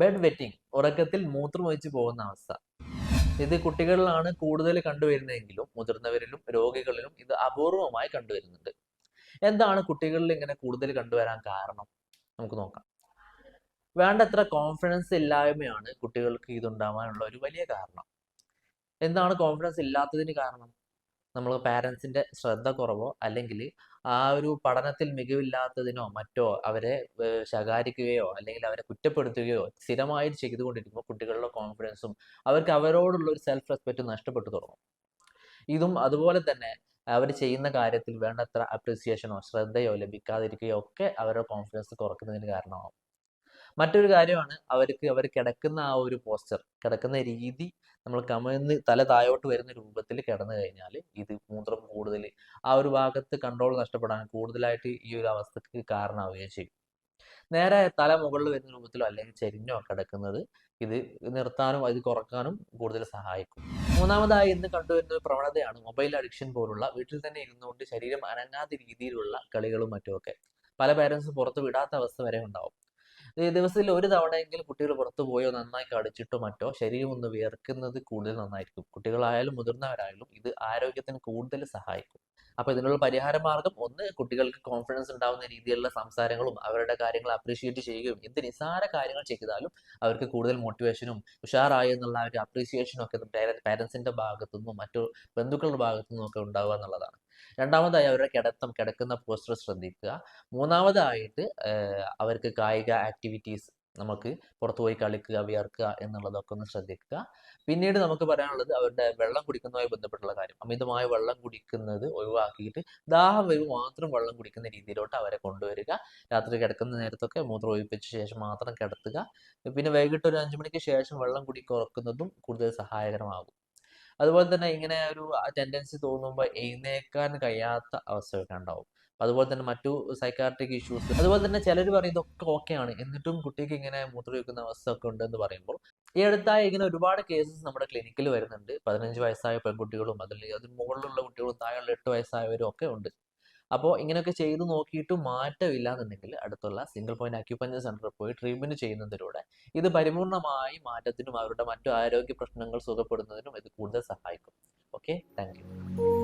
Bed wetting ഉറക്കത്തിൽ മൂത്രമൊഴിച്ച് പോകുന്ന അവസ്ഥ. ഇത് കുട്ടികളിലാണ് കൂടുതൽ കണ്ടുവരുന്നതെങ്കിലും മുതിർന്നവരിലും രോഗികളിലും ഇത് അപൂർവമായി കണ്ടുവരുന്നുണ്ട്. എന്താണ് കുട്ടികളിൽ ഇങ്ങനെ കൂടുതൽ കണ്ടുവരാൻ കാരണം? നമുക്ക് നോക്കാം. വേണ്ടത്ര കോൺഫിഡൻസ് ഇല്ലായ്മയാണ് കുട്ടികൾക്ക് ഇതുണ്ടാവാനുള്ള ഒരു വലിയ കാരണം. എന്താണ് കോൺഫിഡൻസ് ഇല്ലാത്തതിന് കാരണം? നമ്മൾ പാരൻസിന്റെ ശ്രദ്ധ കുറവോ അല്ലെങ്കിൽ ആ ഒരു പഠനത്തിൽ മികവില്ലാത്തതിനോ മറ്റോ അവരെ ശകാരിക്കുകയോ അല്ലെങ്കിൽ അവരെ കുറ്റപ്പെടുത്തുകയോ സ്ഥിരമായി ചെയ്തുകൊണ്ടിരിക്കുമ്പോൾ കുട്ടികളുടെ കോൺഫിഡൻസും അവർക്ക് അവരോടുള്ള ഒരു സെൽഫ് റെസ്പെക്റ്റ് നഷ്ടപ്പെട്ടു തുടങ്ങും. ഇതും അതുപോലെ തന്നെ അവർ ചെയ്യുന്ന കാര്യത്തിൽ വേണ്ടത്ര അപ്രിസിയേഷനോ ശ്രദ്ധയോ ലഭിക്കാതിരിക്കുകയോ ഒക്കെ അവരുടെ കോൺഫിഡൻസ് കുറയ്ക്കുന്നതിന് കാരണമാവും. മറ്റൊരു കാര്യമാണ് അവർക്ക് അവർ കിടക്കുന്ന ആ ഒരു പോസ്റ്റർ കിടക്കുന്ന രീതി നമ്മൾ കമിഴ്ന്ന് തല താഴോട്ട് വരുന്ന രൂപത്തിൽ കിടന്നു കഴിഞ്ഞാൽ ഇത് മൂത്രം കൂടുതൽ ആ ഒരു ഭാഗത്ത് കൺട്രോൾ നഷ്ടപ്പെടാൻ കൂടുതലായിട്ട് ഈ ഒരു അവസ്ഥക്ക് കാരണമാവുകയും ചെയ്യും. നേരെ തല മുകളിൽ വരുന്ന രൂപത്തിലോ അല്ലെങ്കിൽ ചെരിഞ്ഞോ കിടക്കുന്നത് ഇത് നിർത്താനും ഇത് കുറക്കാനും കൂടുതൽ സഹായിക്കും. മൂന്നാമതായി ഇന്ന് കണ്ടുവരുന്ന ഒരു പ്രവണതയാണ് മൊബൈൽ അഡിക്ഷൻ പോലുള്ള വീട്ടിൽ തന്നെ ഇരുന്നുകൊണ്ട് ശരീരം അനങ്ങാത്ത രീതിയിലുള്ള കളികളും മറ്റുമൊക്കെ. പല പേരൻസും പുറത്ത് വിടാത്ത അവസ്ഥ വരെ ഉണ്ടാവും. ദിവസത്തിൽ ഒരു തവണയെങ്കിലും കുട്ടികൾ പുറത്തു പോയോ നന്നായി കടിച്ചിട്ടോ മറ്റോ ശരീരം ഒന്ന് വിയർക്കുന്നത് കൂടുതൽ നന്നായിരിക്കും. കുട്ടികളായാലും മുതിർന്നവരായാലും ഇത് ആരോഗ്യത്തിന് കൂടുതൽ സഹായിക്കും. അപ്പൊ ഇതിനുള്ള പരിഹാര മാർഗം ഒന്ന് കുട്ടികൾക്ക് കോൺഫിഡൻസ് ഉണ്ടാവുന്ന രീതിയിലുള്ള സംസാരങ്ങളും അവരുടെ കാര്യങ്ങൾ അപ്രീഷിയേറ്റ് ചെയ്യുകയും എന്ത് നിസ്സാര കാര്യങ്ങൾ ചെയ്താലും അവർക്ക് കൂടുതൽ മോട്ടിവേഷനും ഉഷാറായി എന്നുള്ള ഒരു അപ്രീസിയേഷനും ഒക്കെ പാരൻസിന്റെ ഭാഗത്തുനിന്നും മറ്റു ബന്ധുക്കളുടെ ഭാഗത്തുനിന്നും ഒക്കെ ഉണ്ടാവുക എന്നുള്ളതാണ്. രണ്ടാമതായി അവരുടെ കിടത്തം കിടക്കുന്ന പോസ്റ്റർ ശ്രദ്ധിക്കുക. മൂന്നാമതായിട്ട് അവർക്ക് കായിക ആക്ടിവിറ്റീസ് നമുക്ക് പുറത്തു പോയി കളിക്കുക വിയർക്കുക എന്നുള്ളതൊക്കെ ഒന്ന് ശ്രദ്ധിക്കുക. പിന്നീട് നമുക്ക് പറയാനുള്ളത് അവരുടെ വെള്ളം കുടിക്കുന്നതുമായി ബന്ധപ്പെട്ടുള്ള കാര്യം. അമിതമായ വെള്ളം കുടിക്കുന്നത് ഒഴിവാക്കിയിട്ട് ദാഹം വരുമ്പോൾ മാത്രം വെള്ളം കുടിക്കുന്ന രീതിയിലോട്ട് അവരെ കൊണ്ടുവരിക. രാത്രി കിടക്കുന്ന നേരത്തൊക്കെ മൂത്രം ഒഴിപ്പിച്ച ശേഷം മാത്രം കിടത്തുക. പിന്നെ വൈകിട്ട് ഒരു അഞ്ചു മണിക്ക് ശേഷം വെള്ളം കുടി കുറക്കുന്നതും കൂടുതൽ സഹായകരമാകും. അതുപോലെ തന്നെ ഇങ്ങനെ ഒരു ടെൻഡൻസി തോന്നുമ്പോൾ എഴുന്നേക്കാൻ കഴിയാത്ത അവസ്ഥയൊക്കെ ഉണ്ടാവും. അതുപോലെ തന്നെ മറ്റു സൈക്കാട്രിക് ഇഷ്യൂസ് അതുപോലെ തന്നെ ചിലർ പറയും ഇതൊക്കെ ഓക്കെയാണ് എന്നിട്ടും കുട്ടിക്ക് ഇങ്ങനെ മൂത്രമൊഴിക്കുന്ന അവസ്ഥ ഒക്കെ ഉണ്ടെന്ന് പറയുമ്പോൾ ഈ അടുത്തായി ഇങ്ങനെ ഒരുപാട് കേസസ് നമ്മുടെ ക്ലിനിക്കിൽ വരുന്നുണ്ട്. പതിനഞ്ച് വയസ്സായ പെൺകുട്ടികളും അതിൽ അതിന് മുകളിലുള്ള കുട്ടികളും താഴെയുള്ള എട്ട് വയസ്സായവരും ഒക്കെ ഉണ്ട്. അപ്പോൾ ഇങ്ങനെയൊക്കെ ചെയ്ത് നോക്കിയിട്ടും മാറ്റമില്ല എന്നുണ്ടെങ്കിൽ അടുത്തുള്ള സിംഗിൾ പോയിന്റ് അക്യുപഞ്ചർ സെന്ററിൽ പോയി ട്രീറ്റ്മെന്റ് ചെയ്യുന്നതിലൂടെ ഇത് പരിപൂർണമായി മാറ്റത്തിനും അവരുടെ മറ്റു ആരോഗ്യ പ്രശ്നങ്ങൾ സുഖപ്പെടുന്നതിനും ഇത് കൂടുതൽ സഹായിക്കും. Okay thank